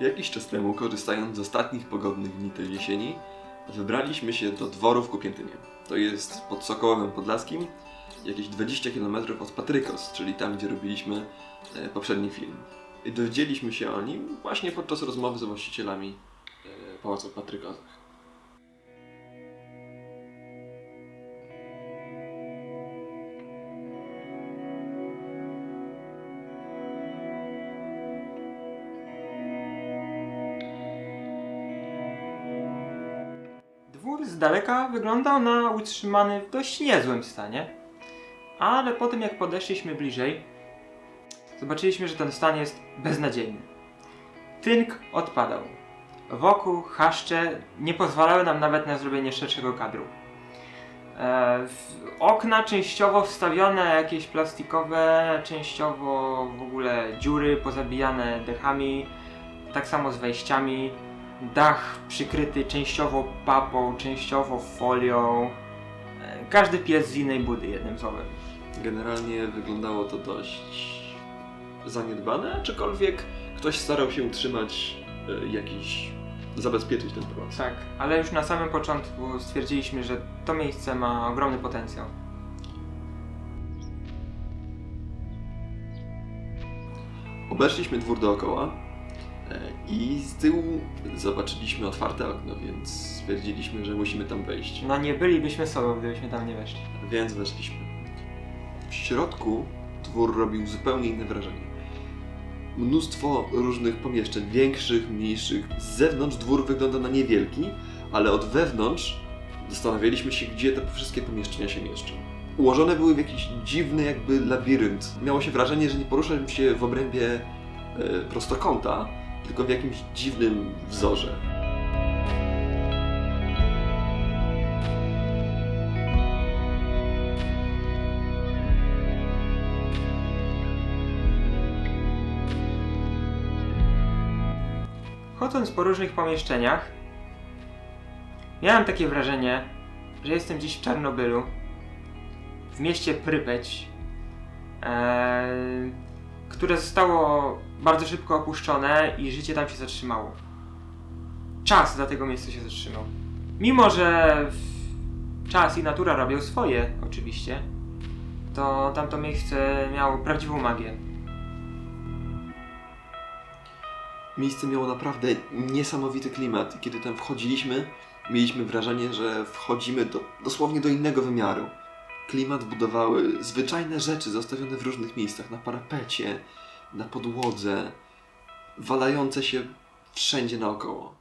Jakiś czas temu, korzystając z ostatnich pogodnych dni tej jesieni, wybraliśmy się do dworu w Kupiętynie. To jest pod Sokołowem Podlaskim, jakieś 20 km od Patrykos, czyli tam, gdzie robiliśmy e, poprzedni film. I dowiedzieliśmy się o nim właśnie podczas rozmowy z właścicielami e, pałacu w Patrykosach. Z daleka wyglądał na utrzymany w dość niezłym stanie, ale po tym jak podeszliśmy bliżej, zobaczyliśmy, że ten stan jest beznadziejny. Tynk odpadał. Wokół chaszcze nie pozwalały nam nawet na zrobienie szerszego kadru. E, okna częściowo wstawione, jakieś plastikowe, częściowo w ogóle dziury pozabijane dechami, tak samo z wejściami dach przykryty częściowo papą, częściowo folią. E, Każdy pies z innej budy, jednym słowem. Generalnie wyglądało to dość zaniedbane, aczkolwiek ktoś starał się utrzymać e, jakiś, zabezpieczyć ten pałac. Tak, ale już na samym początku stwierdziliśmy, że to miejsce ma ogromny potencjał. Obeszliśmy dwór dookoła i z tyłu zobaczyliśmy otwarte okno, więc stwierdziliśmy, że musimy tam wejść. No nie bylibyśmy sobą, gdybyśmy tam nie weszli. Więc weszliśmy. W środku dwór robił zupełnie inne wrażenie. Mnóstwo różnych pomieszczeń, większych, mniejszych. Z zewnątrz dwór wygląda na niewielki, ale od wewnątrz zastanawialiśmy się, gdzie te wszystkie pomieszczenia się mieszczą. Ułożone były w jakiś dziwny jakby labirynt. Miało się wrażenie, że nie poruszam się w obrębie e, prostokąta, tylko w jakimś dziwnym wzorze. Chodząc po różnych pomieszczeniach, miałem takie wrażenie, że jestem dziś w Czarnobylu, w mieście Prypeć, e, które zostało bardzo szybko opuszczone i życie tam się zatrzymało. Czas dla tego miejsca się zatrzymał. Mimo, że czas i natura robią swoje, oczywiście, to tamto miejsce miało prawdziwą magię. Miejsce miało naprawdę niesamowity klimat kiedy tam wchodziliśmy, mieliśmy wrażenie, że wchodzimy do, dosłownie do innego wymiaru. Klimat budowały zwyczajne rzeczy zostawione w różnych miejscach, na parapecie, na podłodze, walające się wszędzie naokoło.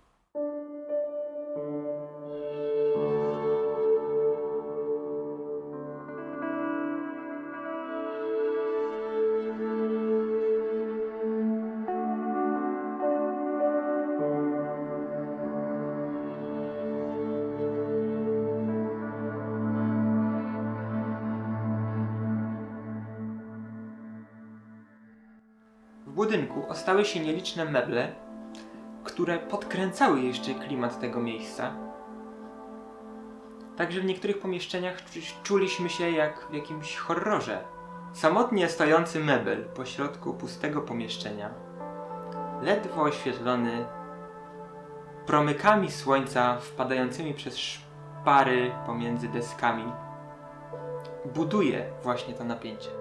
Budynku ostały się nieliczne meble, które podkręcały jeszcze klimat tego miejsca. Także w niektórych pomieszczeniach czu- czuliśmy się jak w jakimś horrorze. Samotnie stojący mebel pośrodku pustego pomieszczenia, ledwo oświetlony promykami słońca wpadającymi przez szpary pomiędzy deskami, buduje właśnie to napięcie.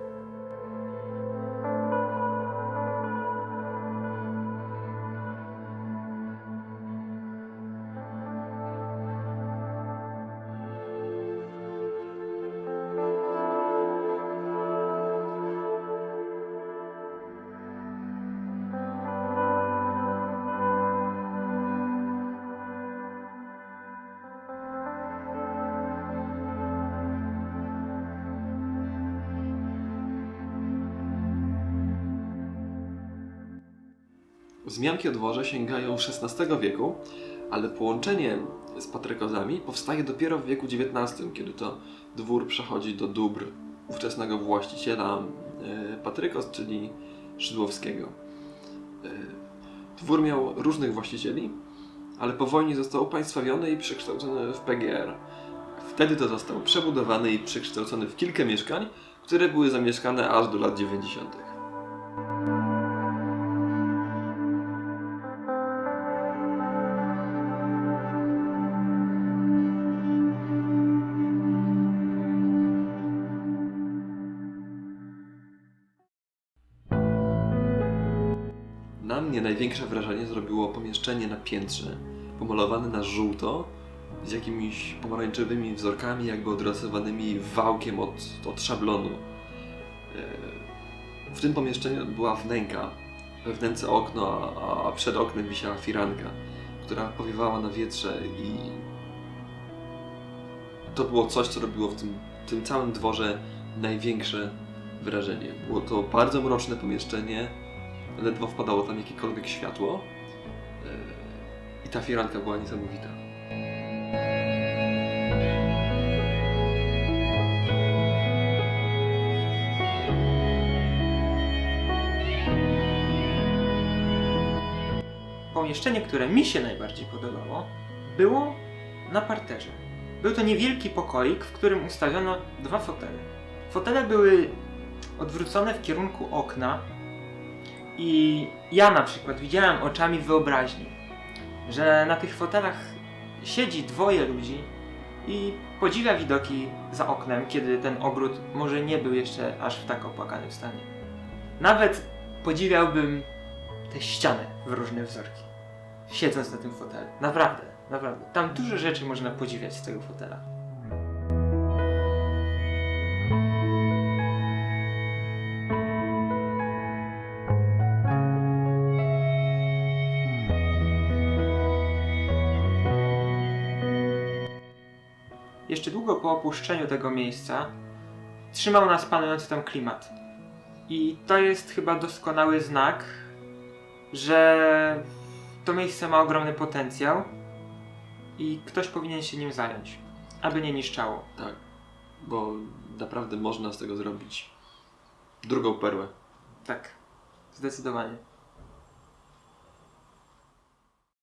Wzmianki o dworze sięgają XVI wieku, ale połączenie z Patrykozami powstaje dopiero w wieku XIX, kiedy to dwór przechodzi do dóbr ówczesnego właściciela e, Patrykos, czyli Szydłowskiego. E, Dwór miał różnych właścicieli, ale po wojnie został upaństwawiony i przekształcony w PGR. Wtedy to został przebudowany i przekształcony w kilka mieszkań, które były zamieszkane aż do lat 90. mnie największe wrażenie zrobiło pomieszczenie na piętrze, pomalowane na żółto, z jakimiś pomarańczowymi wzorkami, jakby odrasowanymi wałkiem od, od szablonu. E, W tym pomieszczeniu była wnęka, we wnęce okno, a, przed oknem wisiała firanka, która powiewała na wietrze i to było coś, co robiło w tym, tym całym dworze największe wrażenie. Było to bardzo mroczne pomieszczenie, ledwo wpadało tam jakiekolwiek światło e, i ta firanka była niesamowita. Pomieszczenie, które mi się najbardziej podobało, było na parterze. Był to niewielki pokoik, w którym ustawiono dwa fotele. Fotele były odwrócone w kierunku okna i ja na przykład widziałem oczami wyobraźni, że na tych fotelach siedzi dwoje ludzi i podziwia widoki za oknem, kiedy ten ogród może nie był jeszcze aż w tak opłakanym stanie. Nawet podziwiałbym te ściany w różne wzorki, siedząc na tym fotelu. Naprawdę, naprawdę. Tam dużo rzeczy można podziwiać z tego fotela. Jeszcze długo po opuszczeniu tego miejsca trzymał nas panujący tam klimat. I to jest chyba doskonały znak, że to miejsce ma ogromny potencjał i ktoś powinien się nim zająć, aby nie niszczało. Tak, bo naprawdę można z tego zrobić drugą perłę. Tak, zdecydowanie.